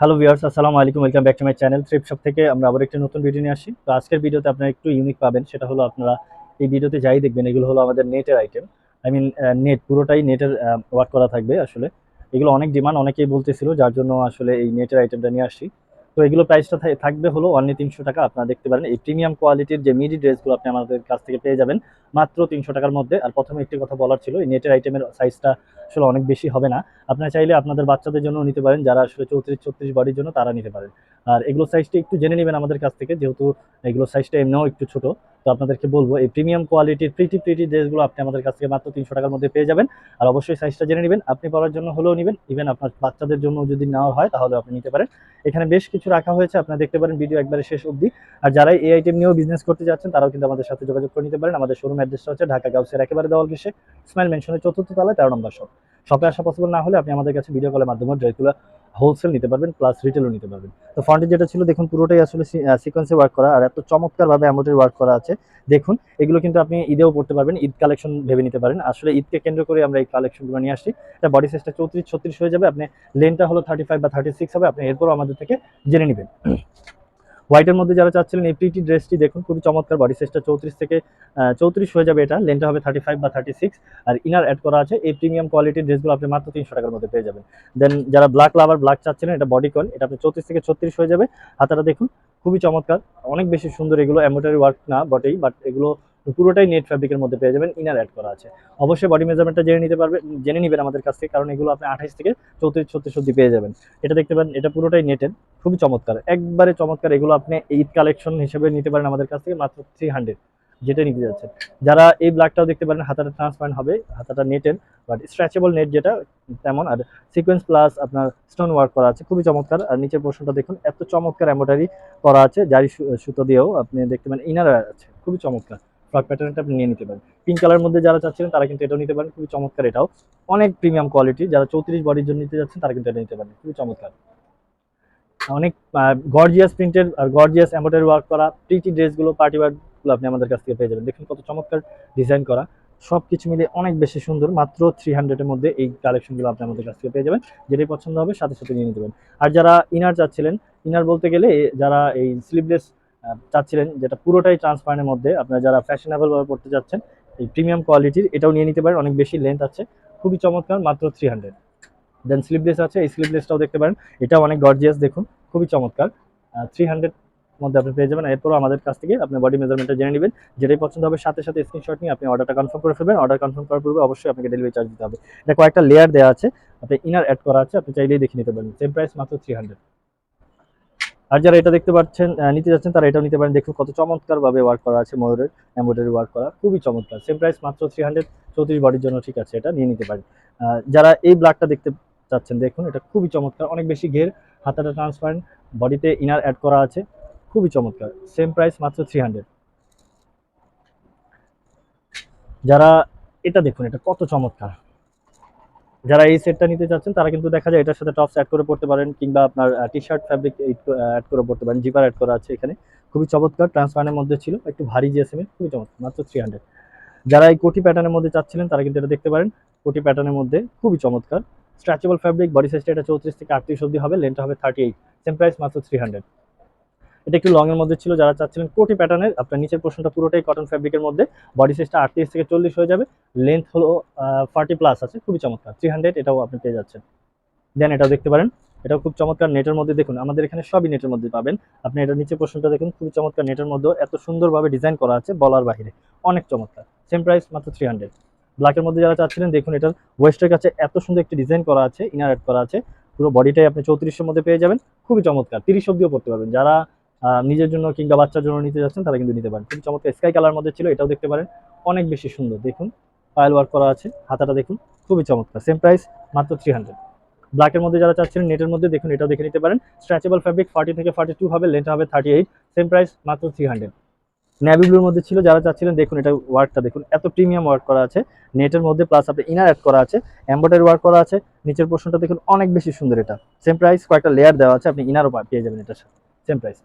Hello viewers আসসালামু আলাইকুম welcome back to my channel trip shop থেকে আমরা আবার একটি নতুন ভিডিও নিয়ে আসি। তো আজকের ভিডিওতে আপনারা একটু ইউনিক পাবেন, সেটা হলো আপনারা এই ভিডিওতে যাই দেখবেন, এগুলো হলো আমাদের নেটের আইটেম আই মিন নেট পুরোটাই নেটের ওয়ার্ক করা থাকবে আসলে। এগুলো অনেক ডিমান্ড অনেকেই বলতেছিল, যার জন্য আসলে এই নেটের আইটেমটা নিয়ে আসি। তো এগুলো প্রাইসটা থাকবে হলো অনলি তিনশো টাকা, আপনারা দেখতে পারেন। এই প্রিমিয়াম কোয়ালিটির যে মিডি ড্রেসগুলো আপনি আমাদের কাছ থেকে পেয়ে যাবেন, মাত্র তিনশো টাকার মধ্যে। আর প্রথমে একটি কথা বলার ছিল, এই নেটের আইটেমের সাইজটা আসলে অনেক বেশি হবে না। আপনারা চাইলে আপনাদের বাচ্চাদের জন্য নিতে পারেন, যারা আসলে চৌত্রিশ, ছত্রিশ বাড়ির জন্য তারা নিতে পারেন। আর এগুলো সাইজটা একটু জেনে নেবেন আমাদের কাছ থেকে, যেহেতু এগুলো সাইজটা এমনিও একটু ছোট। তো আপনাদেরকে বলব, এই প্রিমিয়াম কোয়ালিটির প্রিটি প্রিটি ড্রেসগুলো আপনি আমাদের কাছ থেকে মাত্র তিনশো টাকার মধ্যে পেয়ে যাবেন। আর অবশ্যই সাইজটা জেনে নেবেন, আপনি পড়ার জন্য হলেও নেবেন। ইভেন আপনার বাচ্চাদের জন্য যদি নেওয়া হয়, তাহলে আপনি নিতে পারেন। এখানে বেশ কিছু রাখা হয়েছে, আপনারা দেখতে পারেন ভিডিও একবারে শেষ অবধি। আর যারা এই আইটেম নিয়েও বিজনেস করতে যাচ্ছেন, তারাও কিন্তু আমাদের সাথে যোগাযোগ করে নিতে পারেন। আমাদের শোরুম অ্যাড্রেসটা হচ্ছে ঢাকা গাউসের একেবারে দেওয়াল ঘেসে স্মাইল মেনশনের চতুর্থ তলায় তেরো নম্বর শপ শপে আসা পসিবল না হলে আপনি আমাদের কাছে ভিডিও কলের মাধ্যমে ড্রেসগুলো হোলসেল নিতে পারবেন প্লাস রিটেলও নিতে পারবেন। তো ফ্রন্টে যেটা ছিল, দেখুন পুরোটাই আসলে সিকোয়েন্সে ওয়ার্ক করা, আর এত চমৎকারভাবে অ্যামোটের ওয়ার্ক করা আছে। দেখুন, এগুলো কিন্তু আপনি ঈদেও পড়তে পারবেন, ঈদ কালেকশন ভেবে নিতে পারেন। আসলে ঈদকে কেন্দ্র করে আমরা এই কালেকশনগুলো নিয়ে আসছি। এটা বডি সাইজটা চৌত্রিশ ছত্রিশ হয়ে যাবে, আপনি লেনটা হলো থার্টি ফাইভ বা থার্টি সিক্স হবে, আপনি এরপরও আমাদের থেকে জেনে নেবেন। হোয়াইটের মধ্যে যারা চাচ্ছিলেন এই প্রিটি ড্রেসটি দেখুন, খুবই চমৎকার বডি সাইজটা চৌত্রিশ থেকে চৌত্রিশ হয়ে যাবে এটা। লেনটা হবে থার্টি ফাইভ বা থার্টি সিক্স আর ইনার অ্যাড করা আছে। এই প্রিমিয়াম কোয়ালিটির ড্রেসগুলো আপনি মাত্র তিনশো টাকার মধ্যে পেয়ে যাবেন। দেন যারা ব্ল্যাক লাভার ব্ল্যাক চাচ্ছিলেন, এটা বডি কন এটা আপনি চৌত্রিশ থেকে ছত্রিশ হয়ে যাবে। হাতাটা দেখুন, খুবই চমৎকার। অনেক বেশি সুন্দর এগুলো এমব্রয়ডারি ওয়ার্ক না বটেই বাট এগুলো পুরোটাই নেট ফ্যাব্রিকের মধ্যে পেয়ে যাবেন ইনার অ্যাড করা আছে। অবশ্যই বডি মেজারমেন্টটা জেনে নিতে পারবে, জেনে নেবেন আমাদের কাছ থেকে, কারণ এগুলো আপনি আঠাইশ থেকে চৌত্রিশ, ছত্রিশ অব্দি পেয়ে যাবেন। এটা দেখতে পারেন, এটা পুরোটাই নেটের খুবই চমৎকার। একবারে চমৎকার, এগুলো আপনি ঈদ কালেকশন হিসেবে নিতে পারেন আমাদের কাছ থেকে, মাত্র থ্রি হান্ড্রেড যেটা নিতে যাচ্ছেন। যারা এই ব্ল্যাকটাও দেখতে পারেন, হাতাটা ট্রান্সপারেন্ট হবে, হাতাটা নেটের বাট স্ট্রেচেবল নেট যেটা, তেমন, আর সিকোয়েন্স প্লাস আপনার স্টোন ওয়ার্ক করা আছে, খুবই চমৎকার। আর নিচের পোর্শনটা দেখুন, এত চমৎকার এম্বোটারি করা আছে সু- সুতো দিয়েও আপনি দেখতে পারেন ইনার আছে, খুবই চমৎকার। ফ্রক প্যাটার্নটা আপনি নিয়ে নিতে পারেন। পিঙ্ক কালার মধ্যে যারা চাচ্ছিলেন, তারা কিন্তু এটাও নিতে পারেন। খুবই চমৎকার এটাও। অনেক প্রিমিয়াম কোয়ালিটি যারা চৌত্রিশ বডির জন্য নিতে যাচ্ছেন, তারা কিন্তু এটা নিতে পারেন। খুবই চমৎকার। অনেক গর্জিয়াস প্রিন্টের আর গর্জিয়াস এম্বোটারি ওয়ার্ক করা প্রিটি ড্রেসগুলো পার্টি ওয়ার্কগুলো আপনি আমাদের কাছ থেকে পেয়ে যাবেন। দেখুন কত চমৎকার ডিজাইন করা। সব কিছু মিলে অনেক বেশি সুন্দর। মাত্র থ্রি হান্ড্রেডের মধ্যে এই কালেকশনগুলো আপনি আমাদের কাছ থেকে পেয়ে যাবেন। যেটাই পছন্দ হবে, সাথে সাথে নিয়ে নিতে পারেন। আর যারা ইনার চাচ্ছিলেন ইনার বলতে গেলে যারা এই স্লিভলেস চাচ্ছিলেন যেটা পুরোটাই ট্রান্সপারেন্টের মধ্যে। আপনারা যারা ফ্যাশনেবল ভাবে পড়তে চাচ্ছেন এই প্রিমিয়াম কোয়ালিটির এটাও নিয়ে নিতে পারেন। অনেক বেশি লেন্থ আছে। খুবই চমৎকার, মাত্র থ্রি হান্ড্রেড দেন স্লিভলেস আছে, এই স্লিভলেসটাও দেখতে পারেন। এটাও অনেক গর্জিয়াস দেখুন, খুবই চমৎকার। থ্রি হান্ড্রেড মধ্যে আপনি পেয়ে যাবেন। এরপরও আমাদের কাছ থেকে আপনি বডি মেজারমেন্টটা জেনে নেবেন। যেটাই পছন্দ হবে, সাথে সাথে স্ক্রিনশট নিয়ে আপনি অর্ডারটা কনফার্ম করে ফেলবেন। অর্ডার কনফার্ম করার পূর্বে অবশ্যই আপনাকে ডেলিভারি চার্জ দিতে হবে। এটা কয়েকটা লেয়ার দেওয়া আছে। আপনি ইনার অ্যাড করা আছে, আপনি চাইলেই দেখে নিতে পারেন। সেম প্রাইস মাত্র থ্রি হান্ড্রেড আর যারা এটা দেখতে পাচ্ছেন নিতে যাচ্ছেন, তারা এটাও নিতে পারেন। দেখুন কত চমৎকার ভাবে ওয়ার্ক করা আছে ময়ূরের এমব্রয়ডারি ওয়ার্ক করা। খুবই চমৎকার। সেম প্রাইস মাত্র থ্রি হান্ড্রেড বডির জন্য ঠিক আছে, এটা নিয়ে নিতে পারেন। যারা এই ব্ল্যাকটা দেখতে চাচ্ছেন, দেখুন, এটা খুবই চমৎকার। অনেক বেশি ঘের, হাতাটা ট্রান্সপারেন্ট বডিতে ইনার অ্যাড করা আছে। খুবই চমৎকার। সেম প্রাইস মাত্র থ্রি হান্ড্রেড যারা, এটা দেখুন, এটা কত চমৎকার। যারা এই সেটটা নিতে চাচ্ছেন, তারা কিন্তু দেখা যায় এটার সাথে টপস অ্যাড করে পড়তে পারেন, কিংবা আপনার টি শার্ট ফ্যাব্রিক অ্যাড করে পড়তে পারেন জিপার অ্যাড করা আছে এখানে। খুবই চমৎকার ট্রান্সপারেন্টের মধ্যে ছিল, একটু ভারী জিএসএম খুবই চমৎকার, মাত্র থ্রি হান্ড্রেড যারা এই কোটি প্যাটার্নের মধ্যে চাচ্ছিলেন, তারা কিন্তু এটা দেখতে পারেন, কোটি প্যাটার্নের মধ্যে খুবই চমৎকার। স্ট্রেচেবল ফ্যাব্রিক বডি সাইজটা এটা চৌত্রিশ থেকে আটত্রিশ অব্দি হবে লেন্থটা হবে থার্টি এইট সেম প্রাইস মাত্র থ্রি হান্ড্রেড এটা একটু লং এর মধ্যে ছিল, যারা চাচ্ছিলেন কোটি প্যাটার্নের আপনার নিচের পোর্শনটা পুরোটাই কটন ফ্যাব্রিকের মধ্যে। বডি সাইজটা আটত্রিশ থেকে চল্লিশ হয়ে যাবে। লেন্থ হলো ফর্টি প্লাস আছে, খুবই চমৎকার। থ্রি হান্ড্রেড এটাও আপনি পেয়ে যাচ্ছেন। দেন এটাও দেখতে পারেন। এটাও খুব চমৎকার নেটের মধ্যে দেখুন, আমাদের এখানে সবই নেটের মধ্যে পাবেন। আপনি এটা নিচে পোর্শনটা দেখুন, খুবই চমৎকার নেটের মধ্যে এত সুন্দরভাবে ডিজাইন করা আছে বলার বাইরে অনেক চমৎকার। সেম প্রাইস মাত্র থ্রি হান্ড্রেড ব্ল্যাকের মধ্যে যারা চাচ্ছিলেন, দেখুন এটার ওয়েস্টের কাছে এত সুন্দর একটি ডিজাইন করা আছে ইনার অ্যাড করা আছে। পুরো বডিটাই আপনি চৌত্রিশের মধ্যে পেয়ে যাবেন। খুবই চমৎকার। তিরিশ অব্দিও পড়তে পারবেন। যারা নিজের জন্য কিংবা বাচ্চার জন্য নিতে যাচ্ছেন, তারা কিন্তু নিতে পারেন। খুব চমৎকার স্কাই কালার মধ্যে ছিল, এটাও দেখতে পারেন। অনেক বেশি সুন্দর, দেখুন। পায়েল ওয়ার্ক করা আছে, হাতাটা দেখুন, খুবই চমৎকার। সেম প্রাইস মাত্র থ্রি হান্ড্রেড ব্ল্যাকের মধ্যে যারা চাচ্ছেন নেটের মধ্যে দেখুন, এটাও দেখে নিতে পারেন। স্ট্রেচেবল ফ্যাব্রিক ফর্টি থেকে ফর্টি টু হবে লেন্থ হবে থার্টি এইট সেম প্রাইস মাত্র থ্রি হান্ড্রেড নেভি ব্লুর মধ্যে ছিল, যারা চাচ্ছিলেন, দেখুন, এটা ওয়ার্কটা দেখুন। এত প্রিমিয়াম ওয়ার্ক করা আছে। নেটের মধ্যে প্লাস আপনি ইনার অ্যাড করা আছে। এম্বয়ডারি ওয়ার্ক করা আছে। নিচের পোর্শনটা দেখুন, অনেক বেশি সুন্দর এটা। সেম প্রাইস কয়েকটা লেয়ার দেওয়া আছে, আপনি ইনারও পেয়ে যাবেন এটার সাথে। সেম প্রাইস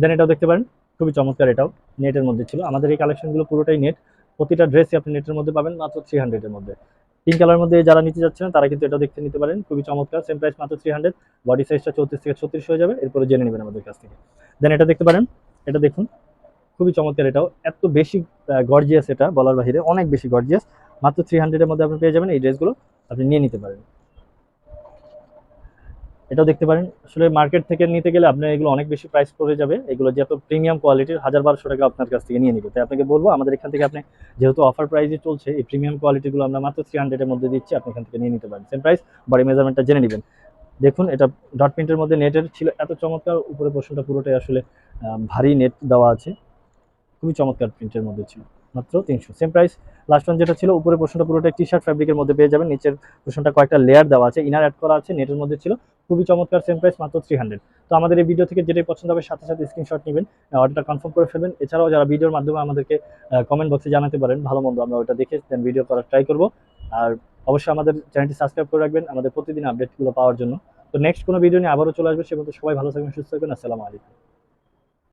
দেন এটাও দেখতে পারেন, খুবই চমৎকার এটাও নেটের মধ্যে ছিল। আমাদের এই কালেকশনগুলো পুরোটাই নেট প্রতিটা ড্রেসই আপনি নেটের মধ্যে পাবেন মাত্র থ্রি হান্ড্রেডের মধ্যে। পিঙ্ক কালার মধ্যে যারা নিতে যাচ্ছেন, তারা কিন্তু এটা দেখতে নিতে পারেন, খুবই চমৎকার সেম প্রাইস মাত্র থ্রি হান্ড্রেড বডি সাইজটা চৌত্রিশ থেকে ছত্রিশ হয়ে যাবে, এরপরে জেনে নেবেন আমাদের কাছ থেকে। দেন এটা দেখতে পারেন, এটা দেখুন, খুবই চমৎকার এটাও। এত বেশি গর্জিয়াস এটা, বলার বাহিরে অনেক বেশি গর্জিয়াস মাত্র থ্রি হান্ড্রেডের মধ্যে আপনি পেয়ে যাবেন এই ড্রেসগুলো আপনি নিয়ে নিতে পারেন। এটাও দেখতে পারেন। আসলে মার্কেট থেকে নিতে গেলে আপনার এগুলো অনেক বেশি প্রাইস পড়ে যাবে। এগুলো যেহেতু প্রিমিয়াম কোয়ালিটির হাজার বারোশো টাকা আপনার কাছ থেকে নিয়ে নিবে। তাই আপনাকে বলব, আমাদের এখান থেকে আপনি যেহেতু অফার প্রাইসে চলছে, এই প্রিমিয়াম কোয়ালিটিগুলো আমরা মাত্র থ্রি হান্ড্রেডের মধ্যে দিচ্ছি, আপনি এখান থেকে নিয়ে নিতে পারেন। সেম প্রাইস বডি মেজারমেন্টটা জেনে নেবেন। দেখুন, এটা ডট প্রিন্টের মধ্যে নেটের ছিল, এত চমৎকার উপরে পোর্শনটা পুরোটাই আসলে ভারী নেট দেওয়া আছে। খুবই চমৎকার প্রিন্টের মধ্যে ছিল, মাত্র তিনশো। সেম প্রাইস লাস্ট ওয়ান যেটা ছিল, উপরে পোর্শনটা পুরোটা টি শার্ট ফ্যাব্রিকের মধ্যে পেয়ে যাবেন। নিচের পোর্শনটা কয়েকটা লেয়ার দেওয়া আছে ইনার অ্যাড করা আছে নেটের মধ্যে ছিল। খুবই চমৎকার সেম প্রাইস মাত্র থ্রি হান্ড্রেড তো আমাদের এই ভিডিও থেকে যেটাই পছন্দ হবে, সাথে সাথে স্ক্রিনশট নেবেন অর্ডারটা কনফার্ম করে ফেলবেন। এছাড়াও যারা ভিডিওর মাধ্যমে আমাদেরকে কমেন্ট বক্সে জানাতে পারেন, ভালো মন্দ আমরা ওটা দেখে দেন ভিডিও করার ট্রাই করব। আর অবশ্যই আমাদের চ্যানেলটি সাবস্ক্রাইব করে রাখবেন, আমাদের প্রতিদিন আপডেটগুলো পাওয়ার জন্য। তো নেক্সট কোনো ভিডিও নিয়ে আবারও চলে আসবে, সে মতো সবাই ভালো থাকবেন, সুস্থ থাকবেন, আসসালামু আলাইকুম।